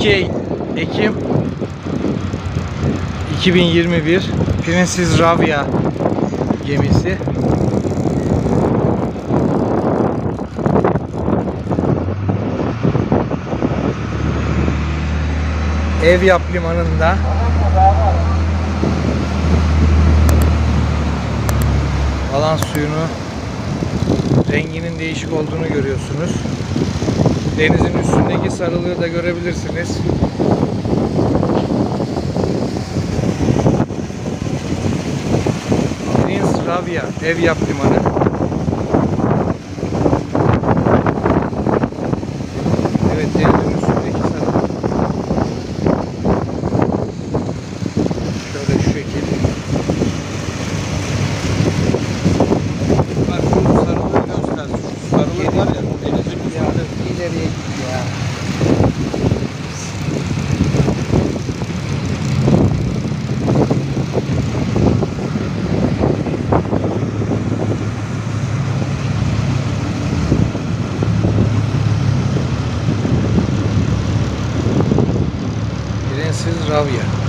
12 Ekim 2021 Princess Ravia gemisi. Evyap limanında alan suyunu renginin değişik olduğunu görüyorsunuz. Denizin üstündeki sarılığı da görebilirsiniz. Prince Ravia Evyap limanı. Ya. Prenses Ravia.